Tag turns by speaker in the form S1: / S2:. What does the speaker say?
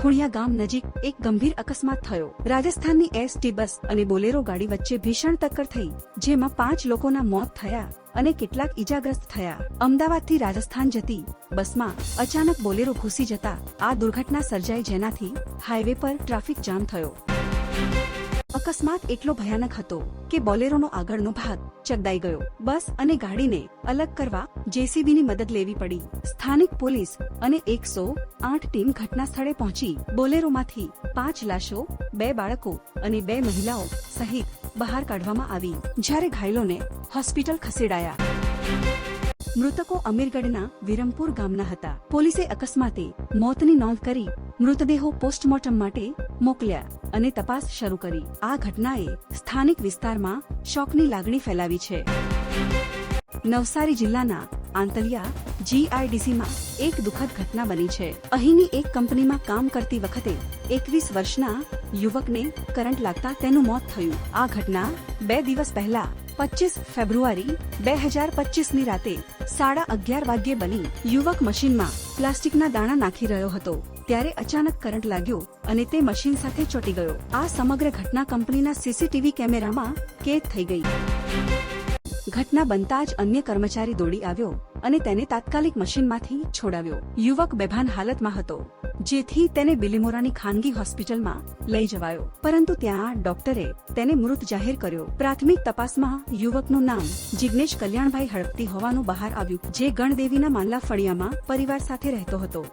S1: ખુણિયા ગામ નજીક એક ગંભીર અકસ્માત થયો. રાજસ્થાનની એસટી બસ અને બોલેરો ગાડી વચ્ચે ભીષણ ટક્કર થઈ, જેમાં પાંચ લોકોના મોત થયા અને કેટલાક ઈજાગ્રસ્ત થયા. અમદાવાદથી રાજસ્થાન જતી બસમાં અચાનક બોલેરો ઘૂસી જતા આ દુર્ઘટના સર્જાઈ જેનાથી હાઈવે પર ટ્રાફિક જામ થયો. અકસ્માત એટલો ભયાનક હતો કે બોલેરોનો આગળનો ભાગ ચગદાઈ ગયો. બસ અને ગાડીને અલગ કરવા જેસીબીની મદદ લેવી પડી. સ્થાનિક પોલીસ અને એકસો આઠ ટીમ ઘટના સ્થળે પહોંચી. બોલેરોમાંથી પાંચ લાશો, બે બાળકો અને બે મહિલાઓ સહિત બહાર કાઢવામાં આવી, જ્યારે ઘાયલોને હોસ્પિટલ ખસેડાયા. મૃતકો અમીરગઢના વિરમપુર ગામના હતા. પોલીસે અકસ્માતે મોતની નોંધ કરી મૃતદેહો પોસ્ટમોર્ટમ માટે મોકલ્યા અને તપાસ શરૂ કરી. આ ઘટનાએ સ્થાનિક વિસ્તારમાં શોકની લાગણી ફેલાવી છે. નવસારી જિલ્લાના આંતલિયા જીઆઈડીસીમાં એક દુઃખદ ઘટના બની છે. અહીંની એક કંપનીમાં કામ કરતી વખતે એકવીસ વર્ષના યુવકને કરંટ લાગતા તેનું મોત થયું. આ ઘટના બે દિવસ પહેલા પચીસ ફેબ્રુઆરી બે હજાર પચીસની રાતે સાડા અગિયાર વાગ્યે બની યુવક મશીનમાં પ્લાસ્ટિકના દાણા નાખી રહ્યો હતો. ત્યારે અચાનક કરંટ લાગ્યો અને તે મશીન સાથે ચોંટી ગયો. આ સમગ્ર ઘટના કંપનીના સીસીટીવી કેમેરામાં કેદ થઈ ગઈ. ઘટના બનતા જ અન્ય કર્મચારી દોડી આવ્યો. અને તેને તાત્કાલિક મશીનમાંથી છોડાવ્યો. યુવક બેભાન હાલતમાં હતો, જેથી તેને બિલીમોરાની ખાનગી હોસ્પિટલમાં લઈ જવાયો. પરંતુ ત્યાં ડોક્ટરે તેને મૃત જાહેર કર્યો. પ્રાથમિક તપાસમાં યુવકનું નામ જિગ્નેશ કલ્યાણભાઈ હડપતી હોવાનું બહાર આવ્યું, જે ગણદેવીના માંડલા ફળિયામાં પરિવાર સાથે રહેતો હતો.